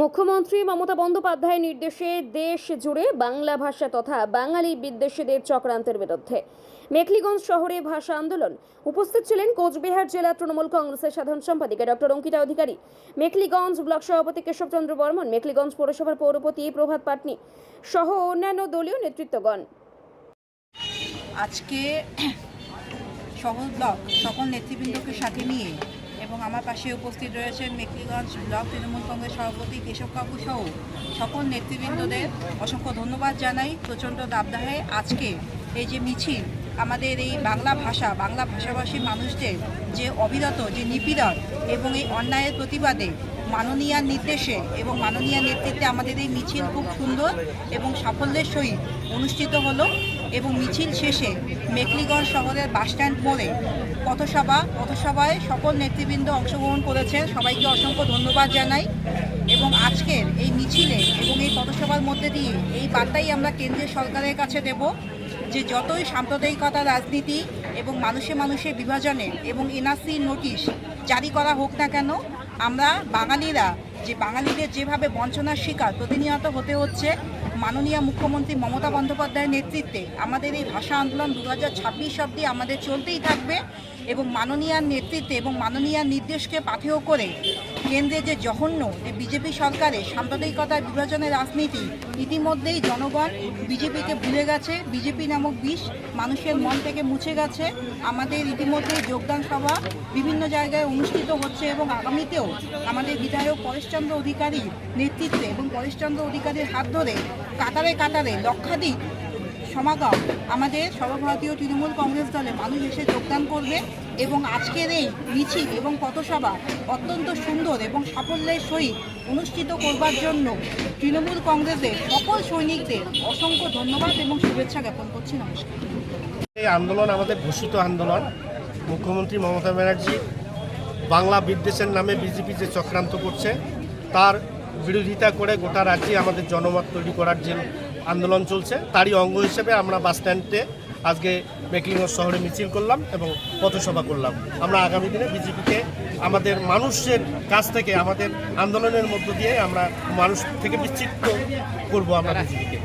মুখ্যমন্ত্রী মমতা বন্দ্যোপাধ্যায়ের নির্দেশে দেশ জুড়ে বাংলা ভাষা তথা বাঙালি বিদ্বেষীদের চক্রান্তের বিরুদ্ধে। মেখলিগঞ্জ শহরে ভাষা আন্দোলন। উপস্থিত ছিলেন কোচবিহার জেলা তৃণমূল কংগ্রেসের সাধারণ সম্পাদিকা ডক্টর অঙ্কিতা অধিকারী, মেখলিগঞ্জ ব্লক সভাপতি কেশবচন্দ্র বর্মন, মেখলিগঞ্জ পৌরসভার পৌরপতি প্রভাত পাটনি সহ অন্যান্য দলীয় নেতৃত্বগণ। আজকে শহর ব্লক, সকল নেতৃবৃন্দকে সাথে নিয়ে এবং আমার পাশে উপস্থিত রয়েছেন মেকলিগঞ্জ ব্লক তৃণমূল কংগ্রেস সভাপতি কেশব কাকু সহ সকল নেতৃবৃন্দদের অসংখ্য ধন্যবাদ জানাই। প্রচণ্ড দাবদাহে আজকে এই যে মিছিল, আমাদের এই বাংলা ভাষা, বাংলা ভাষাভাষী মানুষদের যে অবিরত, যে নিপীড়ন এবং এই অন্যায়ের প্রতিবাদে মাননীয়ার নির্দেশে এবং মাননীয় নেতৃত্বে আমাদের এই মিছিল খুব সুন্দর এবং সাফল্যের সহিত অনুষ্ঠিত হলো এবং মিছিল শেষে মেকলিগঞ্জ শহরের বাসস্ট্যান্ড মোড়ে পথসভা, পথসভায় সকল নেতৃবৃন্দ অংশগ্রহণ করেছে সবাইকে অসংখ্য ধন্যবাদ জানাই এবং আজকের এই মিছিলে এবং এই পথসভার মধ্যে দিয়ে এই বার্তাই আমরা কেন্দ্রীয় সরকারের কাছে দেব যে যতই সাম্প্রদায়িকতা, রাজনীতি এবং মানুষে মানুষে বিভাজনে এবং এনআরসি নোটিশ জারি করা হোক না কেন আমরা বাঙালিরা, যে বাঙালিদের যেভাবে বঞ্চনার শিকার প্রতিনিয়ত হতে হচ্ছে, মাননীয় মুখ্যমন্ত্রী মমতা বন্দ্যোপাধ্যায়ের নেতৃত্বে আমাদের এই ভাষা আন্দোলন দু হাজার ছাব্বিশ অব্দি আমাদের চলতেই থাকবে এবং মাননীয়ার নেতৃত্বে এবং মাননীয়ার নির্দেশকে পাথেয় করে কেন্দ্রে যে জঘন্য যে বিজেপি সরকারের সাম্প্রদায়িকতার বিভাজনের রাজনীতি ইতিমধ্যেই জনগণ বিজেপিকে ভুলে গেছে। বিজেপি নামক বিষ মানুষের মন থেকে মুছে গেছে। আমাদের ইতিমধ্যেই যোগদান সভা বিভিন্ন জায়গায় অনুষ্ঠিত হচ্ছে এবং আগামীতেও আমাদের বিধায়ক পরেশচন্দ্র অধিকারীর নেতৃত্বে এবং পরেশচন্দ্র অধিকারীর হাত ধরে কাতারে কাতারে লক্ষাধিক সমাগম আমাদের সর্বভারতীয় তৃণমূল কংগ্রেস দলে মানুষ এসে যোগদান করবে। এবং আজকের এই মিছিল এবং পথসভা অত্যন্ত সুন্দর এবং সাফল্যের সহিত অনুষ্ঠিত করবার জন্য তৃণমূল কংগ্রেসের সকল সৈনিকদের অসংখ্য ধন্যবাদ এবং শুভেচ্ছা জ্ঞাপন করছি। নমস্কার। এই আন্দোলন আমাদের ঘোষিত আন্দোলন। মুখ্যমন্ত্রী মমতা ব্যানার্জি বাংলা বিদ্বেষের নামে বিজেপি যে চক্রান্ত করছে, তার বিরোধিতা করে গোটা রাজ্যে আমাদের জনমত তৈরি করার যে আন্দোলন চলছে, তারই অঙ্গ হিসেবে আমরা বাস স্ট্যান্ডে আজকে মেকলিগঞ্জ শহরে মিছিল করলাম এবং পথসভা করলাম। আমরা আগামী দিনে বিজেপিকে আমাদের মানুষের কাছ থেকে, আমাদের আন্দোলনের মধ্য দিয়ে আমরা মানুষ থেকে বিচ্ছিন্ন করব আমরা বিজেপিকে।